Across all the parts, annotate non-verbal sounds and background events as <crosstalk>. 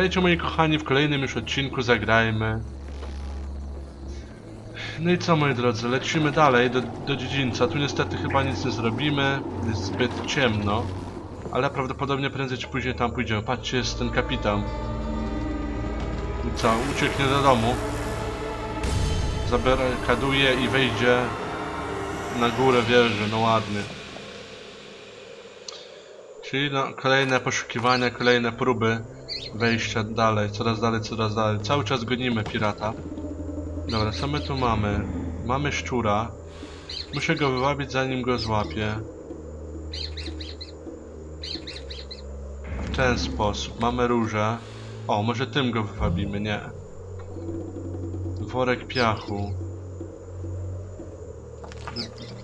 witajcie moi kochani w kolejnym już odcinku Zagrajmy. No i co moi drodzy, lecimy dalej do, do dziedzińca. Tu niestety chyba nic nie zrobimy, jest zbyt ciemno. Ale prawdopodobnie prędzej czy później tam pójdziemy. Patrzcie, jest ten kapitan. I co, ucieknie do domu. Zabarykaduje i wejdzie na górę wieży, no ładnie. Czyli no, kolejne poszukiwania, kolejne próby wejścia dalej, coraz dalej, coraz dalej. Cały czas gonimy pirata. Dobra, co my tu mamy? Mamy szczura. Muszę go wywabić zanim go złapię. W ten sposób. Mamy róże. O, może tym go wywabimy, nie. Worek piachu.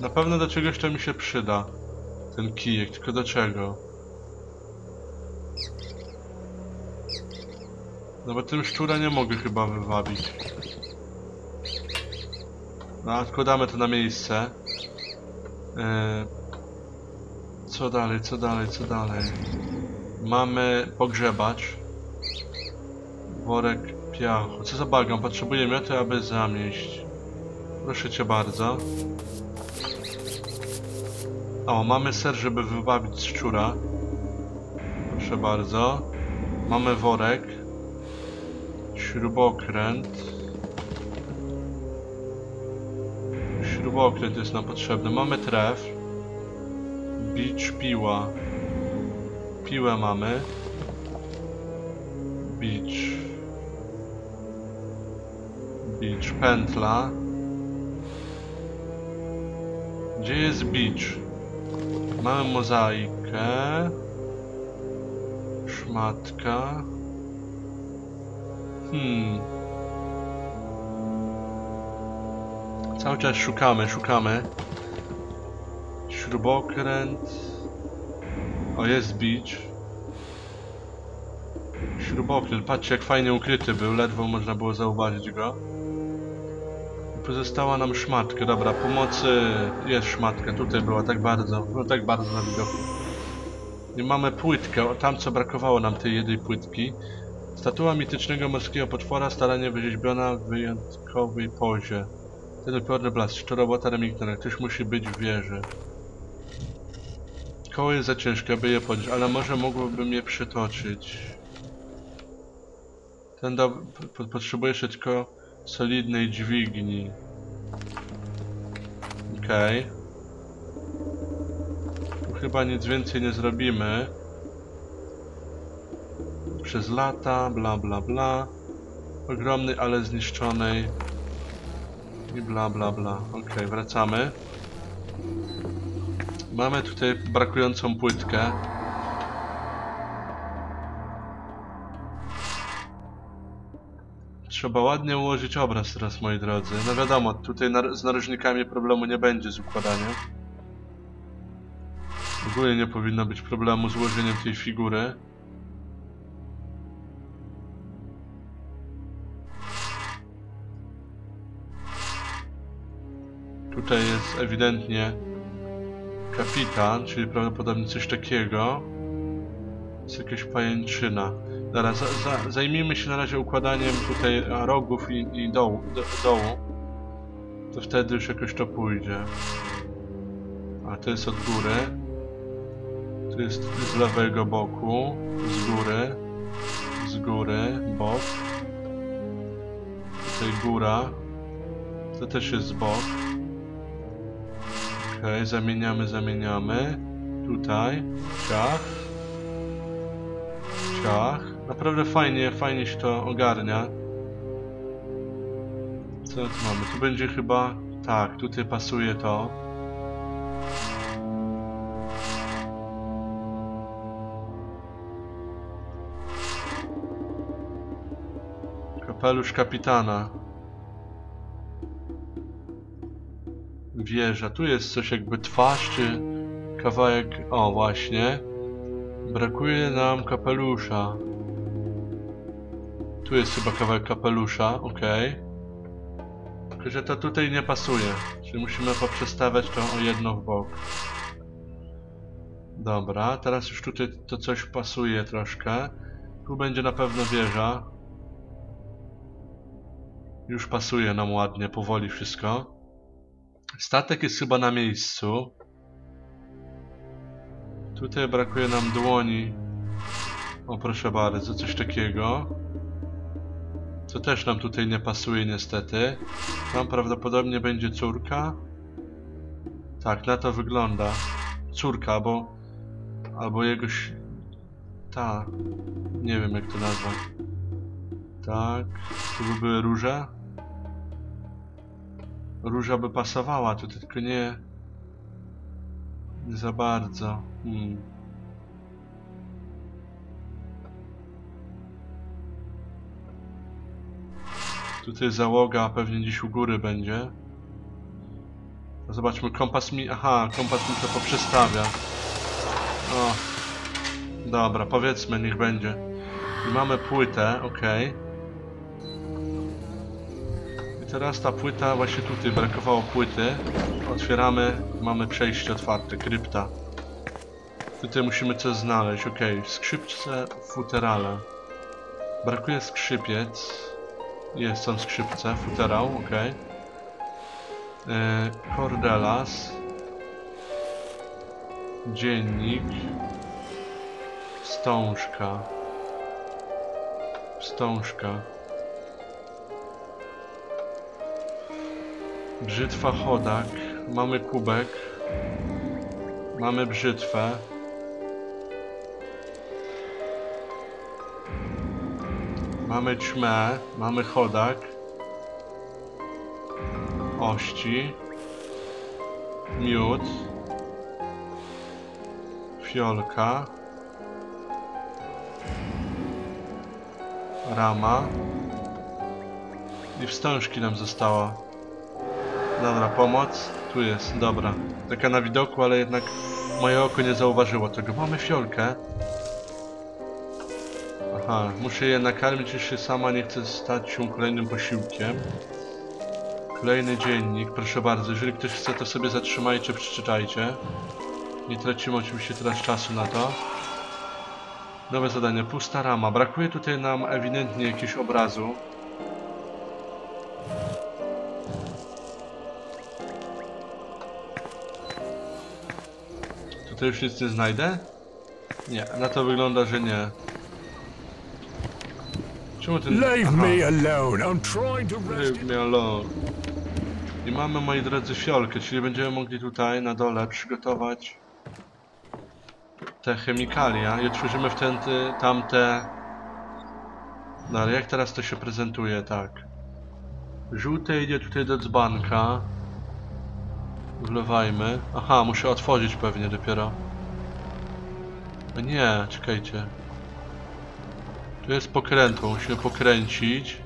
Na pewno do czegoś to mi się przyda. Ten kijek, tylko do czego? No bo tym szczura nie mogę chyba wywabić. No, odkładamy to na miejsce. Yy, co dalej, co dalej, co dalej? Mamy pogrzebacz. Worek piachu. Co za bagan? Potrzebuję mioty, aby zamieść. Proszę cię bardzo. O, mamy ser, żeby wybawić szczura. Proszę bardzo. Mamy worek. Śrubokręt. Śrubokręt jest nam potrzebny. Mamy tref. Bicz, piła. Piłę mamy. Bicz. Bicz, pętla. Gdzie jest bicz? Mamy mozaikę. Szmatka. Hmm. Cały czas szukamy, szukamy. Śrubokręt. O, jest beach. Śrubokręt, patrzcie jak fajnie ukryty był, ledwo można było zauważyć go. Pozostała nam szmatka, dobra, pomocy jest szmatka, tutaj była tak bardzo, no tak bardzo na widoku. I mamy płytkę, o, tam co brakowało nam tej jednej płytki. Statua mitycznego morskiego potwora staranie wyrzeźbiona w wyjątkowej pozie. Ten upiorny blask, to robota Remingtona, ktoś musi być w wieży. Koło jest za ciężkie, aby je podnieść, ale może mógłbym je przytoczyć. Ten do... po- potrzebuje jeszcze tylko solidnej dźwigni. Okej. Tu chyba nic więcej nie zrobimy. Przez lata, bla bla bla. Ogromnej, ale zniszczonej. I bla bla bla. Okej, wracamy. Mamy tutaj brakującą płytkę. Trzeba ładnie ułożyć obraz teraz, moi drodzy. No wiadomo, tutaj z narożnikami problemu nie będzie z układaniem. W ogóle nie powinno być problemu z ułożeniem tej figury. Tutaj jest ewidentnie kapitan, czyli prawdopodobnie coś takiego. Jest jakaś pajęczyna. Dobra, za, za, zajmijmy się na razie układaniem tutaj a, rogów i, i dołu, do, dołu. To wtedy już jakoś to pójdzie. A to jest od góry. Tu jest z lewego boku. Z góry. Z góry. Bok. Tutaj góra. To też jest bok. Okej, zamieniamy, zamieniamy. Tutaj. Ciach. Ciach. Naprawdę fajnie, fajnie się to ogarnia. Co tu mamy? Tu będzie chyba... Tak, tutaj pasuje to. Kapelusz kapitana. Wieża. Tu jest coś jakby twarz, czy kawałek... O, właśnie. Brakuje nam kapelusza. Tu jest chyba kawałek kapelusza, okej. Tylko, że to tutaj nie pasuje. Czyli musimy poprzestawiać to o jedno w bok. Dobra, teraz już tutaj to coś pasuje troszkę. Tu będzie na pewno wieża. Już pasuje nam ładnie, powoli wszystko. Statek jest chyba na miejscu. Tutaj brakuje nam dłoni. O proszę bardzo, coś takiego. Co też nam tutaj nie pasuje niestety. Tam prawdopodobnie będzie córka. Tak, na to wygląda. Córka, bo... Albo jegoś... Ta. Nie wiem jak to nazwać. Tak. Tu by były róże. Róża by pasowała, tu tylko nie... Nie za bardzo. Hmm. Tutaj załoga pewnie gdzieś u góry będzie. Zobaczmy, kompas mi... Aha, kompas mi to poprzestawia. O. Dobra, powiedzmy, niech będzie. I mamy płytę, ok. I teraz ta płyta, właśnie tutaj brakowało płyty. Otwieramy, mamy przejście otwarte, krypta. Tutaj musimy coś znaleźć, ok. Skrzypce futerale. Brakuje skrzypiec. Jest, są skrzypce, futerał, ok. E, Cordelas. Dziennik. Wstążka. Wstążka. Brzytwa chodak. Mamy kubek. Mamy brzytwę. Mamy ćmę. Mamy chodak. Ości. Miód. Fiolka. Rama. I wstążki nam została. Dobra, pomoc. Tu jest, dobra. Taka na widoku, ale jednak moje oko nie zauważyło tego. Mamy fiolkę. Aha, muszę je nakarmić, jeśli sama nie chce stać się kolejnym posiłkiem. Kolejny dziennik, proszę bardzo. Jeżeli ktoś chce, to sobie zatrzymajcie, przeczytajcie. Nie tracimy oczywiście teraz czasu na to. Nowe zadanie, pusta rama. Brakuje tutaj nam ewidentnie jakiegoś obrazu. Tutaj już nic nie znajdę? Nie, na to wygląda, że nie. Czemu ten... Leave me alone. I'm trying to. Leave me alone. I mamy, moi drodzy, fiolkę, czyli będziemy mogli tutaj na dole przygotować te chemikalia i otworzymy wtedy tamte... No ale jak teraz to się prezentuje, tak. Żółte idzie tutaj do dzbanka. Wlewajmy. Aha, muszę otworzyć pewnie dopiero. Nie, czekajcie. Tu jest pokrętło, musimy pokręcić.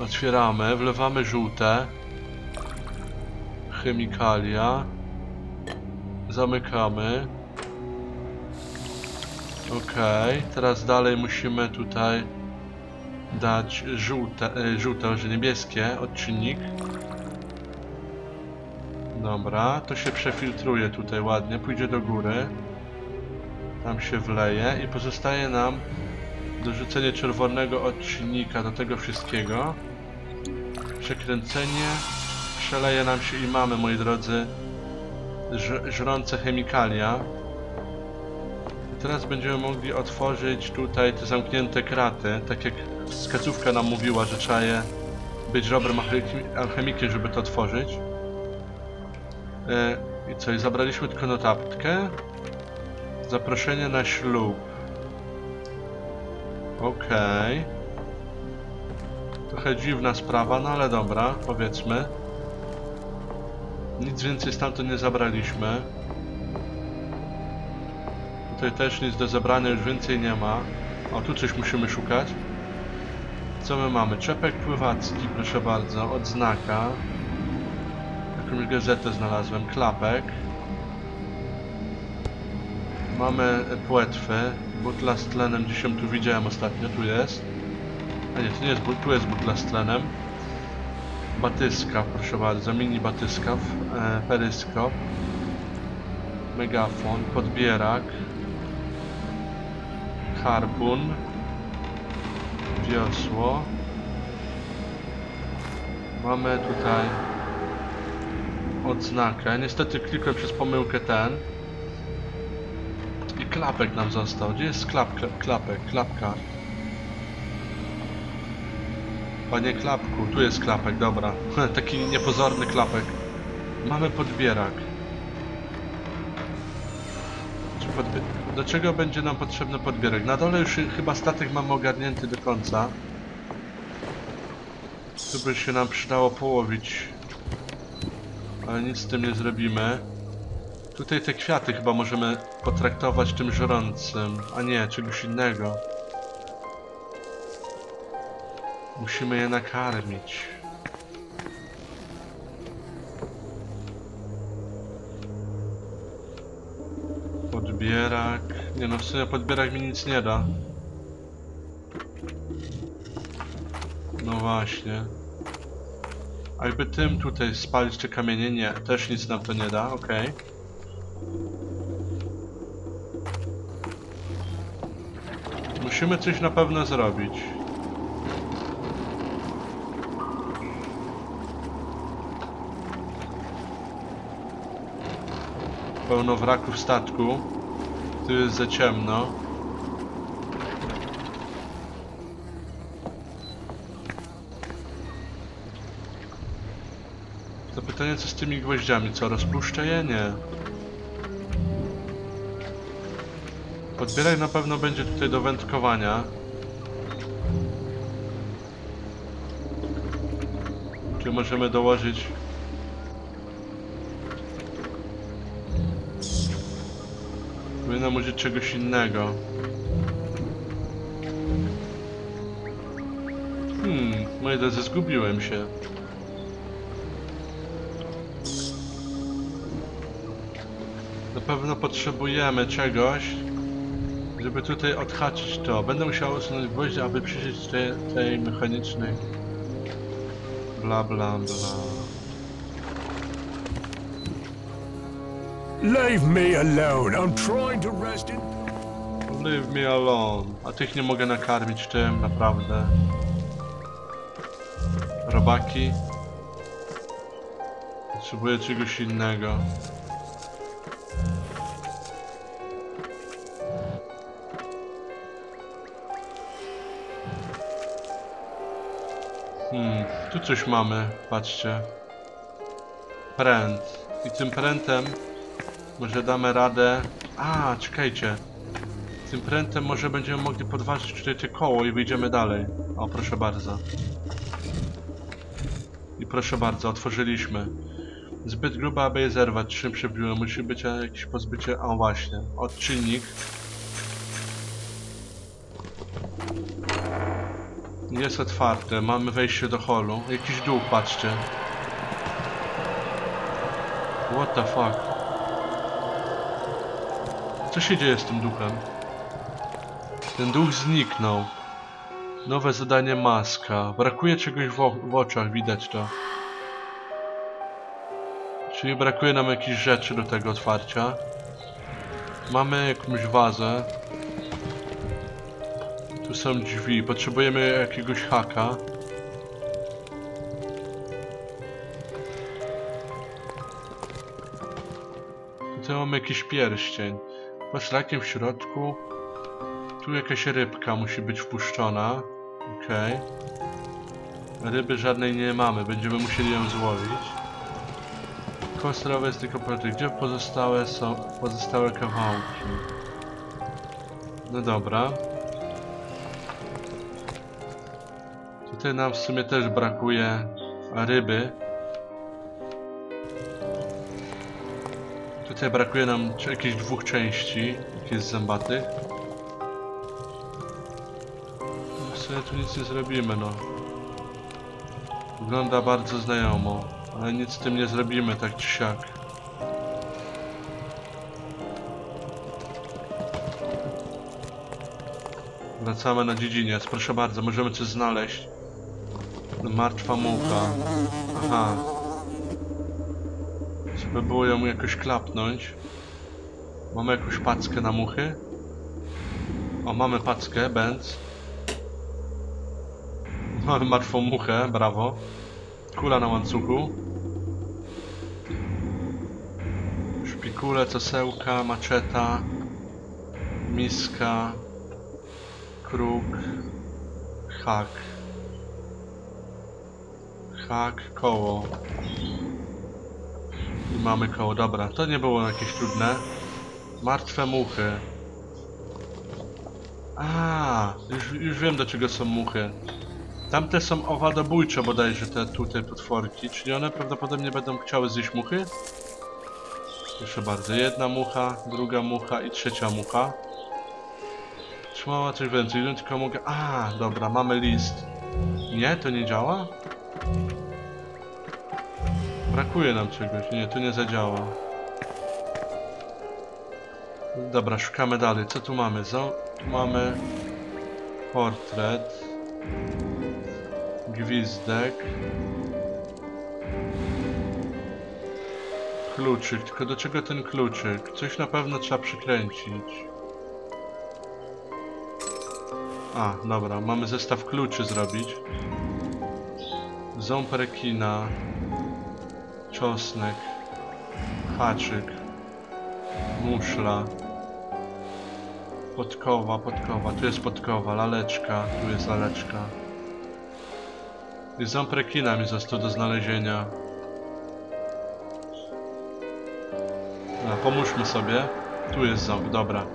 Otwieramy, wlewamy żółte. Chemikalia. Zamykamy. Okej, teraz dalej musimy tutaj dać żółte, e, żółte, że niebieskie, odczynnik. Dobra, to się przefiltruje tutaj ładnie, pójdzie do góry. Tam się wleje i pozostaje nam dorzucenie czerwonego odczynnika do tego wszystkiego. Przekręcenie. Przeleje nam się i mamy, moi drodzy, żrące chemikalia. Teraz będziemy mogli otworzyć tutaj te zamknięte kraty, tak jak wskazówka nam mówiła, że trzeba je być dobrym alchemi- alchemikiem, żeby to otworzyć. E, I co, zabraliśmy tylko notatkę. Zaproszenie na ślub. Okej. Trochę dziwna sprawa, no ale dobra, powiedzmy. Nic więcej stamtąd nie zabraliśmy. Tutaj też nic do zabrania już więcej nie ma. O, tu coś musimy szukać. Co my mamy? Czepek pływacki, proszę bardzo, odznaka. Jakąś gazetę znalazłem, klapek. Mamy płetwy, butla z tlenem, gdzieś tu widziałem ostatnio, tu jest. A nie, to nie jest, tu jest butla z tlenem. Batyska, proszę bardzo, mini batyskaw, e, peryskop. Megafon, podbierak. Harpun. Wiosło. Mamy tutaj odznakę. Niestety klikłem przez pomyłkę ten. I klapek nam został. Gdzie jest klapka, klapek, klapka? Panie klapku, tu jest klapek, dobra. <laughs> Taki niepozorny klapek. Mamy podbierak. Czy podbie do czego będzie nam potrzebny podbierak? Na dole już chyba statek mamy ogarnięty do końca. Tu by się nam przydało połowić. Ale nic z tym nie zrobimy. Tutaj te kwiaty chyba możemy potraktować tym żrącym, a nie, czegoś innego. Musimy je nakarmić. Podbierak... Nie no, w sumie podbierak mi nic nie da. No właśnie. A jakby tym tutaj spalić te kamienie? Nie, też nic nam to nie da, okej. Musimy coś na pewno zrobić. Pełno wraków statku. Tu jest za ciemno. To pytanie co z tymi gwoździami? Co, rozpuszczę je? Nie. Podbierak na pewno będzie tutaj do wędkowania. Czy możemy dołożyć... Użyć czegoś innego. Hmm, moi drodzy, zgubiłem się. Na pewno potrzebujemy czegoś, żeby tutaj odhaczyć to. Będę musiał usunąć gwoździe, aby przyjrzeć tej, tej mechanicznej. Bla bla bla. Leave me alone. I'm trying to rest in. Leave me alone. A tych nie mogę nakarmić tym, naprawdę. Robaki. Potrzebuję czegoś innego. Hmm, tu coś mamy, patrzcie. Pręt. I tym prętem może damy radę... A, czekajcie. Tym prętem może będziemy mogli podważyć tutaj te koło i wyjdziemy dalej. O, proszę bardzo. I proszę bardzo, otworzyliśmy. Zbyt gruba, aby je zerwać. Czym przybiło? Musi być jakieś pozbycie... O, właśnie. Odczynnik. Jest otwarte. Mamy wejście do holu. Jakiś dół, patrzcie. What the fuck? Co się dzieje z tym duchem? Ten duch zniknął. Nowe zadanie maska. Brakuje czegoś w, w oczach, widać to. Czyli brakuje nam jakichś rzeczy do tego otwarcia. Mamy jakąś wazę. Tu są drzwi. Potrzebujemy jakiegoś haka. Tutaj mamy jakiś pierścień. Poszlakiem w środku. Tu jakaś rybka musi być wpuszczona. Okej. Ryby żadnej nie mamy, będziemy musieli ją złowić. Kostrowe jest tylko proty. Gdzie pozostałe są pozostałe kawałki? No dobra. Tutaj nam w sumie też brakuje ryby. Tutaj brakuje nam jakichś dwóch części, jakieś zębatych. No W sumie tu nic nie zrobimy, no. Wygląda bardzo znajomo, ale nic z tym nie zrobimy, tak czy siak. Wracamy na dziedziniec, proszę bardzo, możemy coś znaleźć. Martwa mucha. Aha. Było ją jakoś klapnąć. Mamy jakąś packę na muchy? O, mamy paczkę, Benz. Mamy martwą muchę, brawo. Kula na łańcuchu. Szpikule, cesełka, maczeta. Miska. Kruk. Hak. Hak, koło. I mamy koło, dobra. To nie było jakieś trudne. Martwe muchy. A, już, już wiem do czego są muchy. Tamte są owadobójcze bodajże te tutaj potworki, czyli one prawdopodobnie będą chciały zjeść muchy? Proszę bardzo, jedna mucha, druga mucha i trzecia mucha. Trzymała coś więcej, tylko mogę... A, dobra, mamy list. Nie, to nie działa? Brakuje nam czegoś, nie, to nie zadziała. Dobra, szukamy dalej. Co tu mamy? Zo tu mamy portret, gwizdek, kluczyk. Tylko do czego ten kluczyk? Coś na pewno trzeba przykręcić. A, dobra, mamy zestaw kluczy zrobić. Ząb rekina, czosnek, haczyk, muszla. Podkowa, podkowa, tu jest podkowa, laleczka, tu jest laleczka. I ząb rekina mi został do znalezienia. No, pomóżmy sobie. Tu jest ząb, dobra.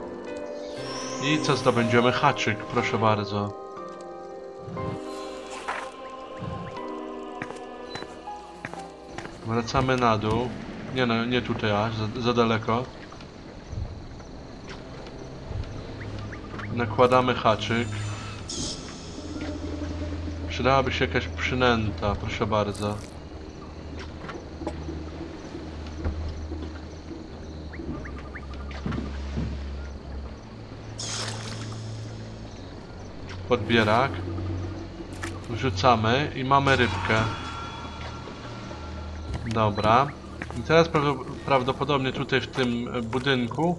I co zdobędziemy? Haczyk, proszę bardzo. Wracamy na dół. Nie no, nie tutaj aż, za, za daleko. Nakładamy haczyk. Przydałaby się jakaś przynęta, proszę bardzo. Podbierak. Wrzucamy i mamy rybkę. Dobra. I teraz prawdo- prawdopodobnie tutaj w tym e, budynku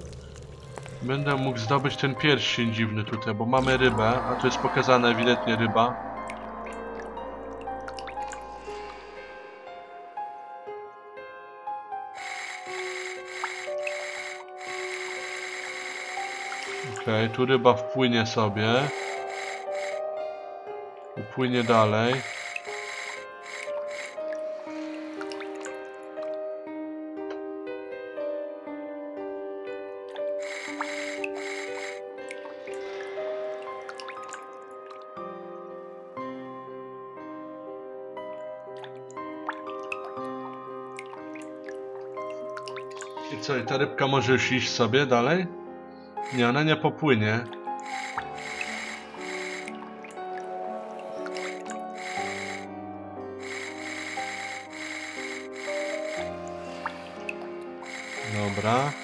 Będę mógł zdobyć ten pierścień dziwny tutaj, bo mamy rybę, a tu jest pokazana ewidentnie ryba. Okej, tu ryba wpłynie sobie. Upłynie dalej. Co, i ta rybka może już iść sobie dalej? Nie, ona nie popłynie. Dobra.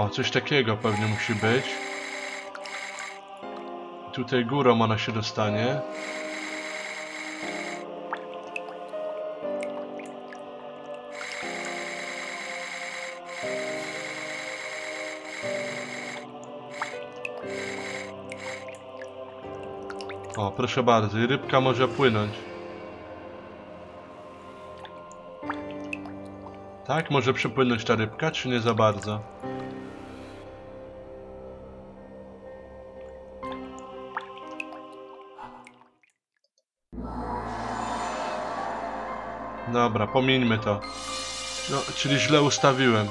O, coś takiego pewnie musi być. Tutaj górą ona się dostanie. O, proszę bardzo, i rybka może płynąć. Tak, może przypłynąć ta rybka, czy nie za bardzo? Dobra, pomińmy to. No, czyli źle ustawiłem.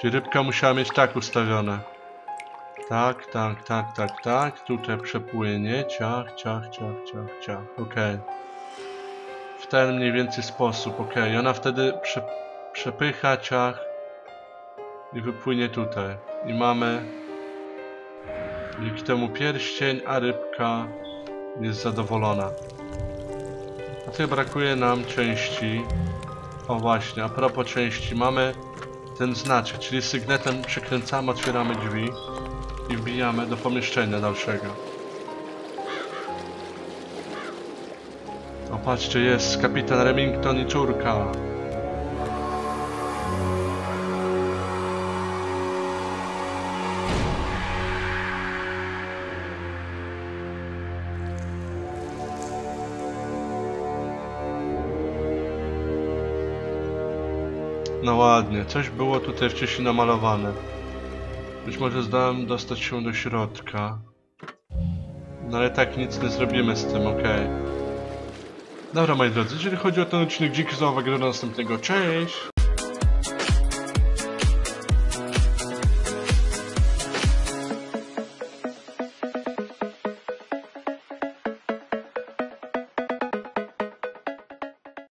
Czyli rybka musiała mieć tak ustawione. Tak, tak, tak, tak, tak. Tutaj przepłynie. Ciach, ciach, ciach, ciach, ciach. Okej. W ten mniej więcej sposób. Okej. Ona wtedy prze, przepycha ciach i wypłynie tutaj. I mamy dzięki temu pierścień, a rybka jest zadowolona. Tutaj brakuje nam części. O właśnie, a propos części, mamy ten znaczek, czyli sygnetem przekręcamy, otwieramy drzwi. i wbijamy do pomieszczenia dalszego. O patrzcie, jest kapitan Remington i córka. No ładnie, coś było tutaj wcześniej namalowane. Być może zdałem dostać się do środka. No ale tak nic nie zrobimy z tym, okej. Dobra moi drodzy, jeżeli chodzi o ten odcinek, dzięki za uwagę do następnego, cześć!